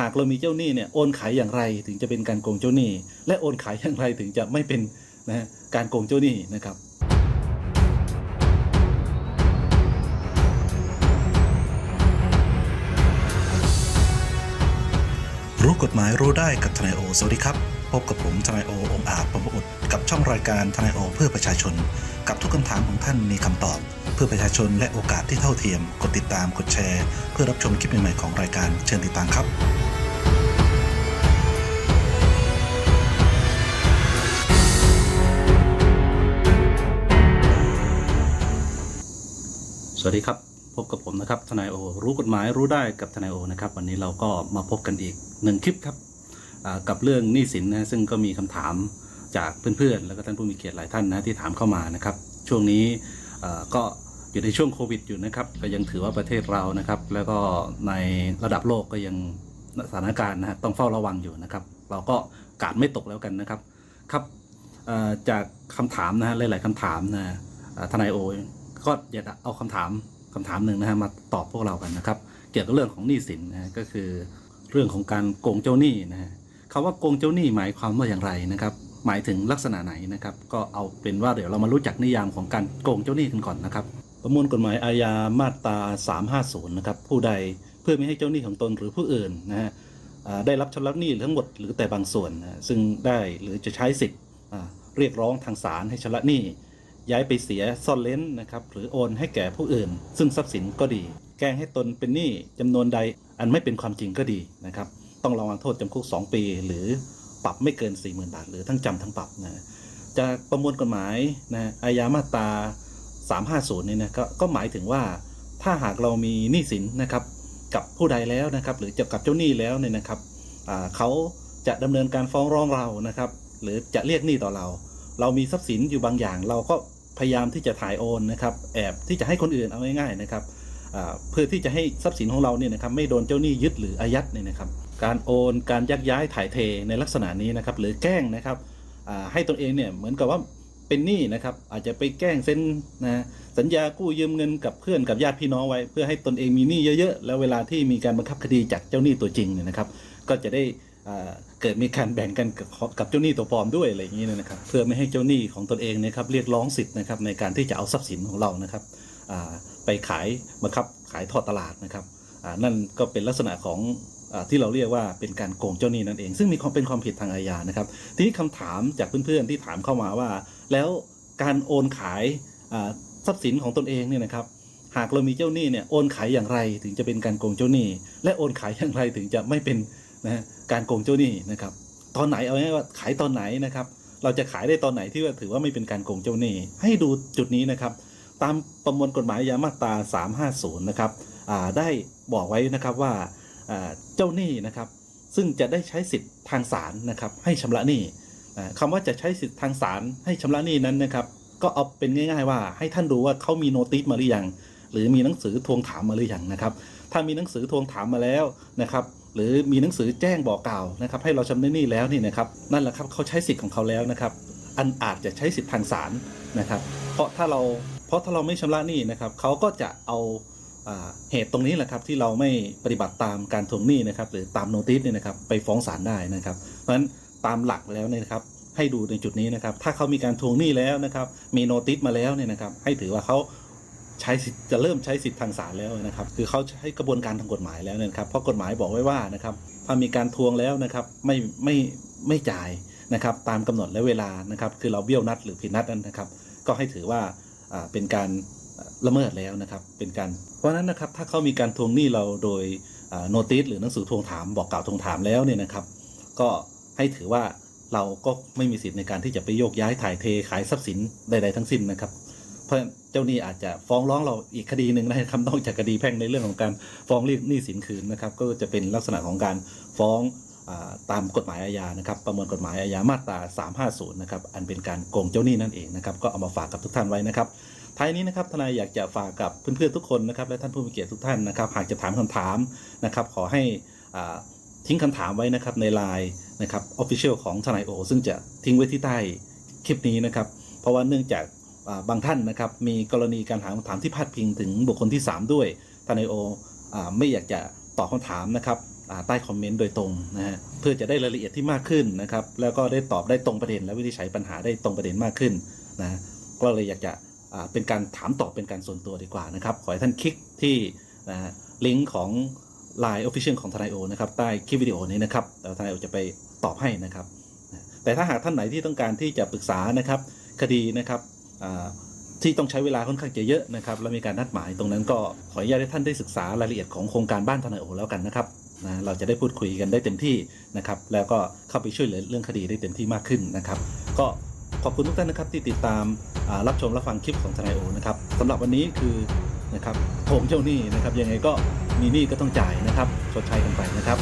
หากเรามีเจ้าหนี้เนี่ยโอนขายอย่างไรถึงจะเป็นการโกงเจ้าหนี้ และโอนขายอย่างไรถึงจะไม่เป็นนะฮะการโกงเจ้าหนี้นะครับรู้กฎหมายรู้ได้กับทนายโอ สวัสดีครับ พบกับผมทนายโอองค์อาจปรมอุดกับช่องรายการทนายโอเพื่อประชาชน กับทุกคำถามของท่านมีคำตอบ เพื่อประชาชนและโอกาสที่เท่าเทียม กดติดตามกดแชร์ เพื่อรับชมคลิปใหม่ๆของรายการเชิญติดตามครับ วัสดีครับ พบกับผมนะครับ ทนายโอ รู้กฎหมายรู้ได้กับทนายโอนะครับ วันนี้เราก็มาพบกันอีกหนึ่งคลิปครับกับเรื่องหนี้สินนะซึ่งก็มีคำถามจากเพื่อนๆ แล้วก็ท่านผู้มีเกียรติหลายท่านนะที่ถามเข้ามานะครับ ช่วงนี้ก็อยู่ในช่วงโควิดอยู่นะครับ ก็ยังถือว่าประเทศเรานะครับ แล้วก็ในระดับโลกก็ยังสถานการณ์นะต้องเฝ้าระวังอยู่นะครับ เราก็กาดไม่ตกแล้วกันนะครับครับจากคำถามนะฮะหลาย ๆคำถามนะทนายโอ ก็อยากจะเอาคำถามคำถามหนึ่งนะฮะมาตอบพวกเรากันนะครับ เกี่ยวกับเรื่องของหนี้สินนะฮะก็คือเรื่องของการโกงเจ้าหนี้นะฮะคำว่าโกงเจ้าหนี้หมายความว่าอย่างไรนะครับ หมายถึงลักษณะไหนนะครับ ก็เอาเป็นว่าเดี๋ยวเรามารู้จักนิยามของการโกงเจ้าหนี้กันก่อนนะครับ ประมวลกฎหมายอาญามาตรา 350 นะครับ ผู้ใดเพื่อไม่ให้เจ้าหนี้ของตนหรือผู้อื่นนะฮะได้รับชำระหนี้ทั้งหมดหรือแต่บางส่วนนะซึ่งได้หรือจะใช้สิทธิ์เรียกร้องทางศาลให้ชำระหนี้ ย้ายไปเสียซ่อนเล้นนะครับหรือโอนให้แก่ผู้อื่น ซึ่งทรัพย์สินก็ดี แกล้งให้ตนเป็นหนี้จำนวนใดอันไม่เป็นความจริงก็ดีนะครับต้องระวังโทษจำคุก 2 ปี หรือปรับไม่เกิน 40,000 บาท หรือทั้งจำทั้งปรับนะจากประมวลกฎหมายนะอาญามาตรา 350 นี่นะก็ก็หมายถึงว่าถ้าหากเรามีหนี้สินนะครับกับผู้ใดแล้วนะครับหรือจะกับเจ้าหนี้แล้วเนี่ยนะครับเขาจะดำเนินการฟ้องร้องเรานะครับ หรือจะเรียกหนี้ต่อเรา เรามีทรัพย์สินอยู่บางอย่าง เราก็ พยายามที่จะถ่ายโอนนะครับแอบที่จะให้คนอื่นเอาง่ายๆนะครับเพื่อที่จะให้ทรัพย์สินของเราเนี่ยนะครับไม่โดนเจ้าหนี้ยึดหรืออายัดเนี่ยนะครับ การโอนการยักย้ายถ่ายเทในลักษณะนี้นะครับ หรือแกล้งนะครับให้ตนเองเนี่ยเหมือนกับว่าเป็นหนี้นะครับ อาจจะไปแกล้งเซ็นนะสัญญากู้ยืมเงินกับเพื่อนกับญาติพี่น้องไว้ เพื่อให้ตนเองมีหนี้เยอะๆ แล้วเวลาที่มีการบังคับคดีจากเจ้าหนี้ตัวจริงเนี่ยนะครับ ก็จะได้ เกิดมีการแบ่งกันกับเจ้าหนี้ตัวปลอมด้วยอะไรอย่างนี้นะครับ เพื่อไม่ให้เจ้าหนี้ของตนเองนะครับเรียกร้องสิทธิ์นะครับในการที่จะเอาทรัพย์สินของเรานะครับไปขายบังคับขายทอดตลาดนะครับนั่นก็เป็นลักษณะของอที่เราเรียกว่าเป็นการโกงเจ้าหนี้นั่นเอง ซึ่งมีความเป็นความผิดทางอาญานะครับ ทีนี้คำถามจากเพื่อนๆที่ถามเข้ามาว่า แล้วการโอนขายทรัพย์สินของตนเองเนี่ยนะครับหากเรามีเจ้าหนี้เนี่ยโอนขายอย่างไรถึงจะเป็นการโกงเจ้าหนี้ และโอนขายอย่างไรถึงจะไม่เป็นนะ การโกงเจ้าหนี้นะครับ ตอนไหนเอาง่ายว่าขายตอนไหนนะครับ เราจะขายได้ตอนไหนที่ว่าถือว่าไม่เป็นการโกงเจ้าหนี้ ให้ดูจุดนี้นะครับ ตามประมวลกฎหมายอาญามาตรา350 นะครับได้บอกไว้นะครับว่าเจ้าหนี้นะครับ ซึ่งจะได้ใช้สิทธิ์ทางศาลนะครับ ให้ชำระหนี้อ่าคำว่าจะใช้สิทธิ์ทางศาลให้ชำระหนี้นั้นนะครับ ก็เอาเป็นง่าย ๆ ว่าให้ท่านดูว่าเขามีโนติสมาหรือยังหรือมีหนังสือทวงถามมาหรือยังนะครับ ถ้ามีหนังสือทวงถามมาแล้วนะครับ หรือมีหนังสือแจ้งบอกกล่าวนะครับ ให้เราชำระหนี้แล้วนี่นะครับนั่นแหละครับเขาใช้สิทธิ์ของเขาแล้วนะครับ อันอาจจะใช้สิทธิ์ทางศาลนะครับ เพราะถ้าเราเพราะถ้าเราไม่ชำระหนี้นะครับเขาก็จะเอาเหตุตรงนี้แหละครับที่เราไม่ปฏิบัติตามการทวงหนี้นะครับ หรือตามโนติสเนี่ยนะครับไปฟ้องศาลได้นะครับ เพราะฉะนั้นตามหลักแล้วเนี่ยนะครับให้ดูในจุดนี้นะครับ ถ้าเขามีการทวงหนี้แล้วนะครับ มีโนติสมาแล้วเนี่ยนะครับ ให้ถือว่าเขา ใช้สิทธิ์จะเริ่มใช้สิทธิ์ทางศาลแล้วนะครับ คือเขาใช้กระบวนการทางกฎหมายแล้วนะครับ เพราะกฎหมายบอกไว้ว่านะครับถ้ามีการทวงแล้วนะครับไม่ไม่ไม่จ่ายนะครับ ตามกำหนดและเวลานะครับ คือเราเบี้ยวนัดหรือผิดนัดนั้นนะครับ ก็ให้ถือว่าเป็นการละเมิดแล้วนะครับ เป็นการ เพราะฉะนั้นนะครับถ้าเขามีการทวงหนี้เราโดยโนติสหรือหนังสือทวงถามบอกกล่าวทวงถามแล้วเนี่ยนะครับ ก็ให้ถือว่าเราก็ไม่มีสิทธิ์ในการที่จะไปโยกย้ายถ่ายเทขายทรัพย์สินใด ๆ ทั้งสิ้นนะครับ เพราะเจ้าหนี้อาจจะฟ้องร้องเราอีกคดีหนึ่งนะครับนอกจากคดีแพ่งในเรื่องของการฟ้องเรียกหนี้สินคืนนะครับ ก็จะเป็นลักษณะของการฟ้องตามกฎหมายอาญานะครับ ประมวลกฎหมายอาญามาตรา 350 นะครับ อันเป็นการโกงเจ้าหนี้นั่นเองนะครับ ก็เอามาฝากกับทุกท่านไว้นะครับ ท้ายนี้นะครับ ทนายอยากจะฝากกับเพื่อนๆทุกคนนะครับ และท่านผู้มีเกียรติทุกท่านนะครับ หากจะถามคำถามนะครับ ขอให้ทิ้งคำถามไว้นะครับในไลน์นะครับออฟฟิเชียลของทนายโอ ซึ่งจะทิ้งไว้ที่ใต้คลิปนี้นะครับ เพราะว่าเนื่องจาก บางท่านนะครับมีกรณีการถามคำถามที่พาดพิงถึงบุคคลที่ 3 ด้วยทนายโอไม่อยากจะตอบคำถามนะครับใต้คอมเมนต์โดยตรงนะฮะเพื่อจะได้รายละเอียดที่มากขึ้นนะครับแล้วก็ได้ตอบได้ตรงประเด็น และวิธีใช้ปัญหาได้ตรงประเด็นมากขึ้นนะก็เลยอยากจะเป็นการถามตอบเป็นการส่วนตัวดีกว่านะครับ ขอให้ท่านคลิกที่นะลิงก์ของ Line Official ของทนายโอนะครับใต้คลิปวิดีโอนี้นะครับแล้วทนายโอจะไปตอบให้นะครับ แต่ถ้าหากท่านไหนที่ต้องการที่จะปรึกษานะครับคดีนะครับ ที่ต้องใช้เวลาค่อนข้างจะเยอะนะครับและมีการนัดหมายตรงนั้นก็ขออนุญาตให้ท่านได้ศึกษารายละเอียดของโครงการบ้านทนายโอแล้วกันนะครับนะเราจะได้พูดคุยกันได้เต็มที่นะครับ แล้วก็เข้าไปช่วยเหลือเรื่องคดีได้เต็มที่มากขึ้นนะครับ ก็ขอบคุณทุกท่านนะครับที่ติดตามรับชมรับฟังคลิปของทนายโอนะครับสำหรับวันนี้คือนะครับผมเจ้าหนี้นะครับยังไงก็มีหนี้ก็ต้องจ่ายนะครับชดใช้กันไปนะครับ